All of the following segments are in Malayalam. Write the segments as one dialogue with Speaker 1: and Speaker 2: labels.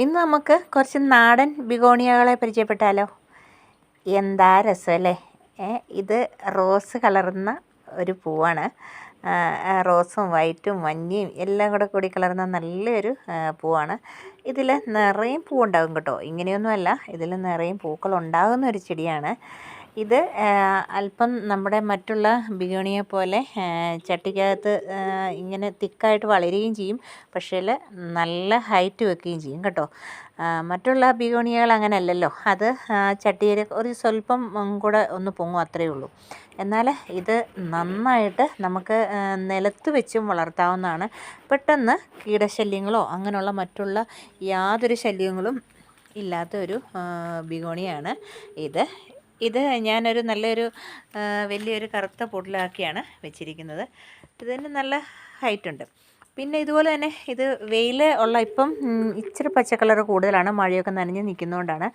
Speaker 1: ഇന്ന് നമുക്ക് കുറച്ച് നാടൻ ബിഗോണിയകളെ പരിചയപ്പെട്ടാലോ? എന്താ രസമല്ലേ ഇത് റോസ് കലർന്ന ഒരു പൂവാണ്. റോസും വൈറ്റും മഞ്ഞയും എല്ലാം കൂടെ കൂടി കലർന്ന നല്ലൊരു പൂവാണ്. ഇതിൽ നിറയും പൂവുണ്ടാകും കേട്ടോ. ഇങ്ങനെയൊന്നുമല്ല. ഇതിൽ നിറയും പൂക്കൾ ഉണ്ടാകുന്ന ഒരു ചെടിയാണ്. ഇത് അല്പം നമ്മുടെ മറ്റുള്ള ബിഗോണിയെ പോലെ ചട്ടിക്കകത്ത് ഇങ്ങനെ തിക്കായിട്ട് വളരുകയും ചെയ്യും. പക്ഷേ നല്ല ഹൈറ്റ് വെക്കുകയും ചെയ്യും കേട്ടോ. മറ്റുള്ള ബിഗോണിയകൾ അങ്ങനെ അല്ലല്ലോ അത് ചട്ടിയിൽ ഒരു സ്വല്പം കൂടെ ഒന്ന് പൊങ്ങും അത്രയേ ഉള്ളൂ. എന്നാൽ ഇത് നന്നായിട്ട് നമുക്ക് നിലത്ത് വെച്ചും വളർത്താവുന്നതാണ്. പെട്ടെന്ന് കീടശല്യങ്ങളോ അങ്ങനെയുള്ള മറ്റുള്ള യാതൊരു ശല്യങ്ങളും ഇല്ലാത്ത ഒരു ബിഗോണിയാണ് ഇത്. ഇത് ഞാനൊരു നല്ലൊരു വലിയൊരു കറുത്ത പൊടിലാക്കിയാണ് വെച്ചിരിക്കുന്നത്. ഇതിന് നല്ല ഹൈറ്റുണ്ട് പിന്നെ ഇതുപോലെ തന്നെ ഇത് വെയിൽ ഉള്ള ഇപ്പം ഇച്ചിരി പച്ചക്കളർ കളർ കൂടുതലാണ്. മഴയൊക്കെ നനഞ്ഞ് നിൽക്കുന്നതുകൊണ്ടാണ്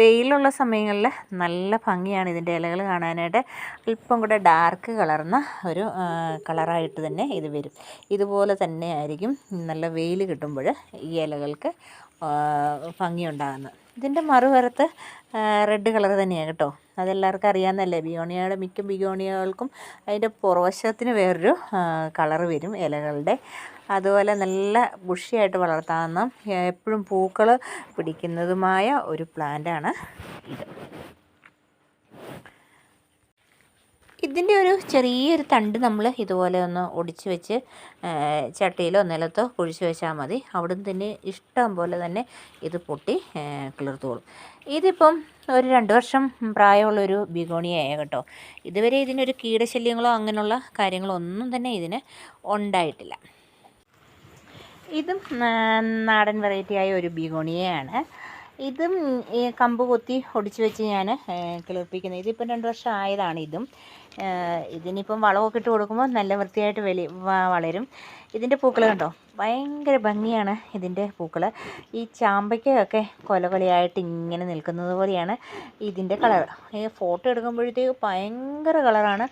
Speaker 1: വെയിലുള്ള സമയങ്ങളിൽ നല്ല ഭംഗിയാണ് ഇതിന്റെ ഇലകൾ കാണാനായിട്ട്. അല്പം കൂടെ ഡാർക്ക് കളർന്ന ഒരു കളറായിട്ട് തന്നെ ഇത് വരും. ഇതുപോലെ തന്നെ ആയിരിക്കും. നല്ല വെയിൽ കിട്ടുമ്പോൾ ഈ ഇലകൾക്ക് ഭംഗിയുണ്ടാകുന്നത്. ഇതിന്റെ മറുവരത്ത് റെഡ് കളർ തന്നെയാണ് കേട്ടോ. അതെല്ലാവർക്കും അറിയാവുന്നതല്ലേ ബിയോണിയയുടെ മിക്ക ബിയോണിയകൾക്കും അതിന്റെ പുറവശത്തിന് വേറൊരു കളർ വരും ഇലകളുടെ. അതുപോലെ നല്ല ബുഷിയായിട്ട് വളർത്താവുന്ന എപ്പോഴും പൂക്കൾ പിടിക്കുന്നതുമായ ഒരു പ്ലാന്റാണ് ഇത്. ഇതിന്റെ ഒരു ചെറിയൊരു തണ്ട് നമ്മൾ ഇതുപോലെ ഒന്ന് ഒടിച്ച് വെച്ച് ചട്ടിയിലോ നിലത്തോ കുഴിച്ച് വെച്ചാൽ മതി. അവിടുന്ന് തന്നെ ഇഷ്ടം പോലെ തന്നെ ഇത് പൊട്ടി കിളിർത്തോളും ഇതിപ്പം ഒരു രണ്ട് വർഷം പ്രായമുള്ളൊരു ബിഗോണിയായ കേട്ടോ. ഇതുവരെ ഇതിനൊരു കീടശല്യങ്ങളോ അങ്ങനെയുള്ള കാര്യങ്ങളോ ഒന്നും തന്നെ ഇതിന് ഉണ്ടായിട്ടില്ല. ഇതും നാടൻ വെറൈറ്റിയായ ഒരു ബിഗോണിയയാണ്. ഇതും ഈ കമ്പ് കൊത്തി ഒടിച്ച് വെച്ച് ഞാൻ കിളിർപ്പിക്കുന്നത് ഇതിപ്പം രണ്ട് വർഷം ആയതാണ് ഇതും. ഇതിനിപ്പം വളമൊക്കെ ഇട്ട് കൊടുക്കുമ്പോൾ നല്ല വൃത്തിയായിട്ട് വലി വളരും. ഇതിന്റെ പൂക്കൾ കണ്ടോ? ഭയങ്കര ഭംഗിയാണ് ഇതിന്റെ പൂക്കൾ ഈ ചാമ്പയ്ക്കൊക്കെ കൊല കൊലയായിട്ട് ഇങ്ങനെ നിൽക്കുന്നത് പോലെയാണ് ഇതിന്റെ കളർ ഈ ഫോട്ടോ എടുക്കുമ്പോഴത്തേക്ക് ഭയങ്കര കളറാണ്.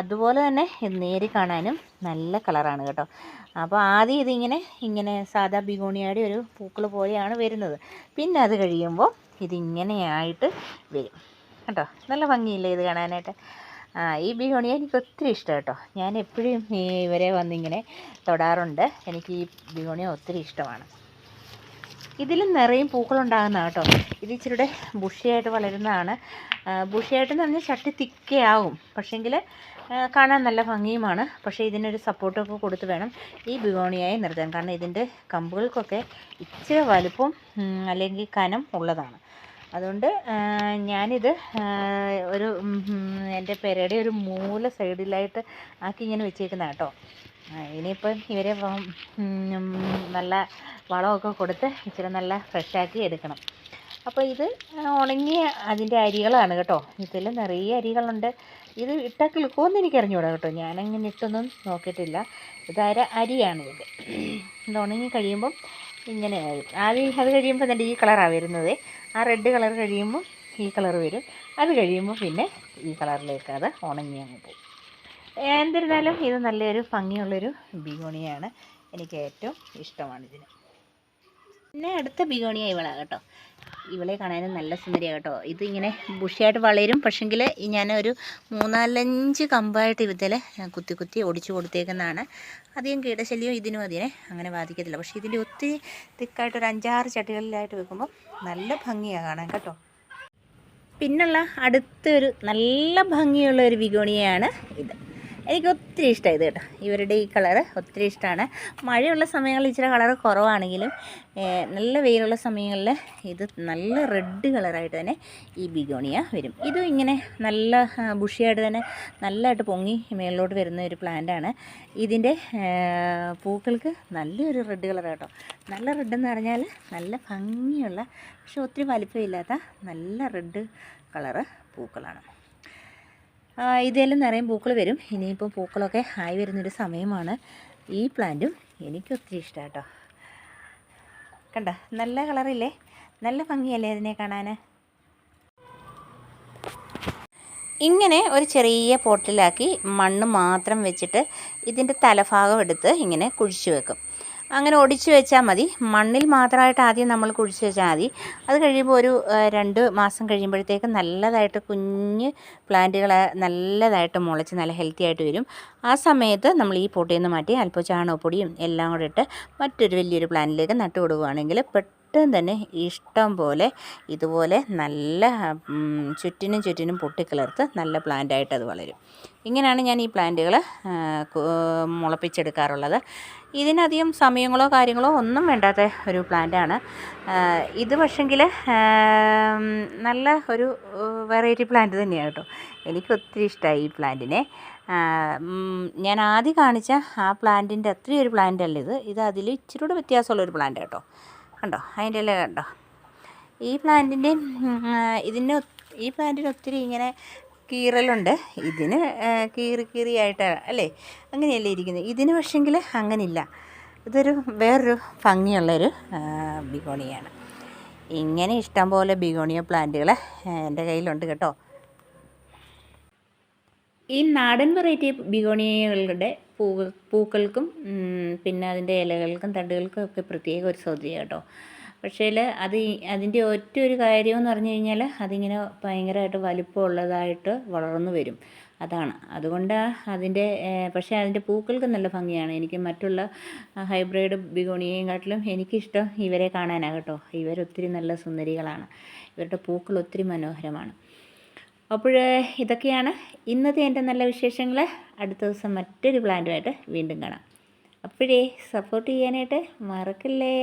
Speaker 1: അതുപോലെ തന്നെ ഇത് നേരി കാണാനും നല്ല കളറാണ് കേട്ടോ. അപ്പോൾ ആദ്യം ഇതിങ്ങനെ ഇങ്ങനെ സാധാ ബിഗോണിയയുടെ ഒരു പൂക്കൾ പോലെയാണ് വരുന്നത്. പിന്നെ അത് കഴിയുമ്പോൾ ഇതിങ്ങനെയായിട്ട് വരും. കേട്ടോ നല്ല ഭംഗിയില്ലേ ഇത് കാണാനായിട്ട്? ഈ ബിരിയാണി എനിക്ക് ഒത്തിരി ഇഷ്ടം കേട്ടോ. ഞാൻ എപ്പോഴും ഇവരെ വന്നിങ്ങനെ തൊടാറുണ്ട്. എനിക്ക് ഈ ബിരിയാണി ഒത്തിരി ഇഷ്ടമാണ്. ഇതിലും നിറയും പൂക്കളുണ്ടാകുന്ന കേട്ടോ. ഇത് ഇച്ചിരിയുടെ ബുഷിയായിട്ട് വളരുന്നതാണ്. ബുഷിയായിട്ടെന്ന് പറഞ്ഞാൽ ചട്ടി തിക്കയാവും. പക്ഷേങ്കിൽ കാണാൻ നല്ല ഭംഗിയുമാണ്. പക്ഷേ ഇതിനൊരു സപ്പോർട്ടൊക്കെ കൊടുത്ത് വേണം ഈ ബിഗോണിയായി നിർത്താൻ. കാരണം ഇതിന്റെ കമ്പുകൾക്കൊക്കെ ഇച്ചിരി വലുപ്പം അല്ലെങ്കിൽ കനം ഉള്ളതാണ്. അതുകൊണ്ട് ഞാനിത് ഒരു എന്റെ പെരയുടെ ഒരു മൂല സൈഡിലായിട്ട് ആക്കി ഇങ്ങനെ വെച്ചേക്കുന്ന കേട്ടോ ഇനിയിപ്പം ഇവരെ നല്ല വളമൊക്കെ കൊടുത്ത് ഇച്ചിരി നല്ല ഫ്രഷാക്കി എടുക്കണം. അപ്പോൾ ഇത് ഉണങ്ങിയ അതിന്റെ അരികളാണ് കേട്ടോ. ഇതിൽ നിറയെ അരികളുണ്ട്. ഇത് ഇട്ടാൽ കിളുക്കുമെന്ന് എനിക്ക് അറിഞ്ഞുകൂടാ കേട്ടോ. ഞാനങ്ങനെ ഇട്ടൊന്നും നോക്കിയിട്ടില്ല. ഇത് അര അരിയാണ് ഇത്. ഇത് ഉണങ്ങി കഴിയുമ്പം ഇങ്ങനെ ആദ്യം അത് കഴിയുമ്പോൾ തന്നെ ഈ കളറാണ് വരുന്നത്. ആ റെഡ് കളർ കഴിയുമ്പോൾ ഈ കളർ വരും. അത് കഴിയുമ്പോൾ പിന്നെ ഈ കളറിലേക്ക് അത് ഉണങ്ങി അങ്ങ് പോകും. എന്നിരുന്നാലും ഇത് നല്ലൊരു ഭംഗിയുള്ളൊരു ബിഗോണിയാണ്. എനിക്ക് ഏറ്റവും ഇഷ്ടമാണ് ഇതിന് പിന്നെ അടുത്ത ബിഗോണിയ ഇവളാണ് കേട്ടോ. ഇവളെ കാണാനും നല്ല സുന്ദരിയാണ് കേട്ടോ. ഇതിങ്ങനെ ബുഷിയായിട്ട് വളരും. പക്ഷെങ്കിൽ ഞാനൊരു മൂന്നാലഞ്ച് കമ്പായിട്ട് ഇതിൽ കുത്തി കുത്തി ഒടിച്ചു കൊടുത്തേക്കുന്നതാണ്. അധികം കീടശല്യം ഇതിനും അതിനെ അങ്ങനെ ബാധിക്കത്തില്ല. പക്ഷേ ഇതിൽ ഒത്തിരി തിക്കായിട്ട് ഒരു അഞ്ചാറ് ചട്ടികളിലായിട്ട് വെക്കുമ്പോൾ നല്ല ഭംഗിയാണ് കാണാൻ കേട്ടോ. പിന്നുള്ള അടുത്തൊരു നല്ല ഭംഗിയുള്ള ഒരു വിഗോണിയാണ് ഇത്. എനിക്ക് ഒത്തിരി ഇഷ്ടമായി ഇത് കേട്ടോ. ഇവരുടെ ഈ കളറ് ഒത്തിരി ഇഷ്ടമാണ് മഴയുള്ള സമയങ്ങളിൽ ഇച്ചിരി കളറ് കുറവാണെങ്കിലും നല്ല വെയിലുള്ള സമയങ്ങളിൽ ഇത് നല്ല റെഡ് കളറായിട്ട് തന്നെ ഈ ബിഗോണിയ വരും. ഇതും ഇങ്ങനെ നല്ല ബുഷിയായിട്ട് തന്നെ നല്ലതായിട്ട് പൊങ്ങി മേളിലോട്ട് വരുന്ന ഒരു പ്ലാന്റാണ് ഇതിന്റെ പൂക്കൾക്ക് നല്ലൊരു റെഡ് കളർ കേട്ടോ നല്ല റെഡ് എന്ന് പറഞ്ഞാൽ നല്ല ഭംഗിയുള്ള പക്ഷെ ഒത്തിരി വലിപ്പമില്ലാത്ത നല്ല റെഡ് കളറ് പൂക്കളാണ്. ആ, ഇതിലും നിറയും പൂക്കൾ വരും. ഇനിയിപ്പോൾ പൂക്കളൊക്കെ ആയി വരുന്നൊരു സമയമാണ് ഈ പ്ലാന്റും എനിക്ക് ഒത്തിരി ഇഷ്ടമാണ് കേട്ടോ കണ്ട? നല്ല കളറില്ലേ? നല്ല ഭംഗിയല്ലേ അതിനെ കാണാൻ ഇങ്ങനെ ഒരു ചെറിയ പോട്ടിലാക്കി മണ്ണ് മാത്രം വെച്ചിട്ട് ഇതിന്റെ തലഭാഗം എടുത്ത് ഇങ്ങനെ കുഴിച്ചു വെക്കും. അങ്ങനെ ഒടിച്ചു വെച്ചാൽ മതി. മണ്ണിൽ മാത്രമായിട്ട് ആദ്യം നമ്മൾ കുഴിച്ച് വെച്ചാൽ മതി. അത് കഴിയുമ്പോൾ ഒരു രണ്ട് മാസം കഴിയുമ്പോഴത്തേക്ക് നല്ലതായിട്ട് കുഞ്ഞ് പ്ലാന്റുകൾ നല്ലതായിട്ട് മുളച്ച് നല്ല ഹെൽത്തി ആയിട്ട് വരും. ആ സമയത്ത് നമ്മൾ ഈ പൊട്ടിയിൽ നിന്ന് മാറ്റി അല്പം ചാണകപ്പൊടിയും എല്ലാം കൂടെ ഇട്ട് മറ്റൊരു വലിയൊരു പ്ലാന്റിലേക്ക് നട്ടു കൊടുക്കുകയാണെങ്കിൽ പെട്ടെന്ന് തന്നെ ഇഷ്ടം പോലെ ഇതുപോലെ നല്ല ചുറ്റിനും ചുറ്റിനും പൊട്ടിക്കിളർത്ത് നല്ല പ്ലാന്റായിട്ട് അത് വളരും. ഇങ്ങനെയാണ് ഞാൻ ഈ പ്ലാന്റുകൾ മുളപ്പിച്ചെടുക്കാറുള്ളത്. ഇതിനധികം സമയങ്ങളോ കാര്യങ്ങളോ ഒന്നും വേണ്ടാത്ത ഒരു പ്ലാന്റാണ്. ഇത് പക്ഷെങ്കിൽ നല്ല ഒരു വെറൈറ്റി പ്ലാന്റ് തന്നെയാണ് കേട്ടോ. എനിക്ക് ഒത്തിരി ഇഷ്ടമായി ഈ പ്ലാന്റിനെ. ഞാൻ ആദ്യം കാണിച്ച ആ പ്ലാന്റിന്റെ അത്രയും ഒരു പ്ലാന്റ് അല്ല ഇത്. ഇത് അതിൽ ഇച്ചിരി കൂടെ വ്യത്യാസമുള്ള ഒരു പ്ലാന്റ് കേട്ടോ. കണ്ടോ? അതിന്റെ ഇല കണ്ടോ? ഈ പ്ലാന്റിന്റെ ഇതിന് ഈ പ്ലാന്റിന് ഒത്തിരി ഇങ്ങനെ കീറലുണ്ട്. ഇതിന് കീറി കീറിയായിട്ട് അല്ലേ? അങ്ങനെയല്ലേ ഇരിക്കുന്നത്. ഇതിന് പക്ഷെങ്കിൽ അങ്ങനില്ല. ഇതൊരു വേറൊരു ഭംഗിയുള്ളൊരു ബിഗോണിയാണ്. ഇങ്ങനെ ഇഷ്ടംപോലെ ബിഗോണിയ പ്ലാന്റുകൾ എന്റെ കയ്യിലുണ്ട് കേട്ടോ. ഈ നാടൻ വെറൈറ്റി ബിഗോണിയകളുടെ പൂകൾ പൂക്കൾക്കും പിന്നെ അതിന്റെ ഇലകൾക്കും തണ്ടുകൾക്കും ഒക്കെ പ്രത്യേക ഒരു സൗന്ദര്യം കേട്ടോ. പക്ഷേ അത് അതിന്റെ ഒറ്റ ഒരു കാര്യം എന്ന് പറഞ്ഞു കഴിഞ്ഞാൽ അതിങ്ങനെ ഭയങ്കരമായിട്ട് വലിപ്പമുള്ളതായിട്ട് വളർന്നു വരും. അതാണ്. അതുകൊണ്ട് അതിന്റെ പക്ഷേ അതിന്റെ പൂക്കൾക്ക് നല്ല ഭംഗിയാണ്. എനിക്ക് മറ്റുള്ള ഹൈബ്രിഡ് ബിഗോണിയേയും കാട്ടിലും എനിക്കിഷ്ടം ഇവരെ കാണാനാണ് കേട്ടോ. ഇവരൊത്തിരി നല്ല സുന്ദരികളാണ്. ഇവരുടെ പൂക്കൾ ഒത്തിരി മനോഹരമാണ്. അപ്പോൾ ഇതൊക്കെയാണ് ഇന്നത്തെ എന്റെ നല്ല വിശേഷങ്ങൾ. അടുത്ത ദിവസം മറ്റൊരു പ്ലാന്റുമായിട്ട് വീണ്ടും കാണാം. അപ്പോഴേ സപ്പോർട്ട് ചെയ്യാനായിട്ട് മറക്കല്ലേ.